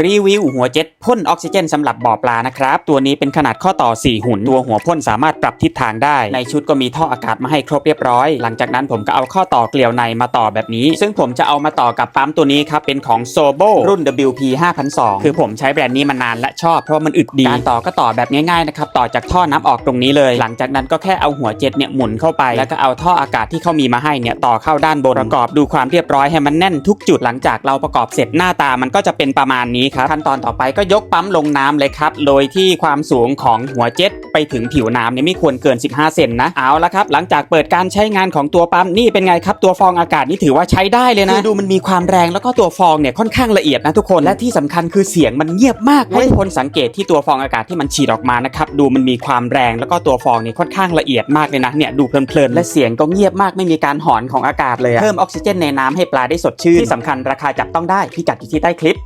รีวิวหัวเจ็ตพ่นออกซิเจนสำหรับบ่อปลานะครับ ตัวนี้เป็นขนาดข้อต่อ 4 หุ่น ตัวหัวพ่นสามารถปรับทิศทางได้ ในชุดก็มีท่ออากาศมาให้ครบเรียบร้อย หลังจากนั้นผมก็เอาข้อต่อเกลียวในมาต่อแบบนี้ ซึ่งผมจะเอามาต่อกับปั๊มตัวนี้ครับ เป็นของ s o b o รุ่น WP 5002คือผมใช้แบรนด์นี้มานานและชอบเพราะมันอึดดี การต่อก็ต่อแบบง่ายๆนะครับ ต่อจากท่อน้ำออกตรงนี้เลย หลังจากนั้นก็แค่เอาหัวเจ็ตเนี่ยหมุนเข้าไป แล้วก็เอาท่ออากาศที่เขามีมาให้เนี่ยต่อเข้าด้านบนประกอบดูความเรียบร้อยให้มันแน่นทุกจุดหลังจากเราประกอบเสร็จหน้าตามันก็จะเป็นประมาณนี้ครับขั้นตอนต่อไปก็ยกปั๊มลงน้ำเลยครับโดยที่ความสูงของหัวเจ็ตไปถึงผิวน้ำเนี่ยไม่ควรเกิน 15 เซนนะเอาละครับ หลังจากเปิดการใช้งานของตัวปั๊มนี่เป็นไงครับ ตัวฟองอากาศนี่ถือว่าใช้ได้เลยนะคือดูมันมีความแรงแล้วก็ตัวฟองเนี่ยค่อนข้างละเอียดนะทุกคนและที่สำคัญคือเสียงมันเงียบมากให้ทุกคนสังเกตที่ตัวฟองอากาศที่มันฉีดออกมานะครับดูมันมีความแรงแล้วก็ตัวฟองนี่ค่อนข้างละเอียดมากเลยนะเนี่ยดูเพลินๆและเสียงก็เงียบมากไม่มีการหอนของอากาศเลยอะเพิ่มออกซิเจนในน้ำให้ปลาได้สดชื่นที่สำคัญราคาจับต้องได้พิกัดอยู่ที่ใต้คลิป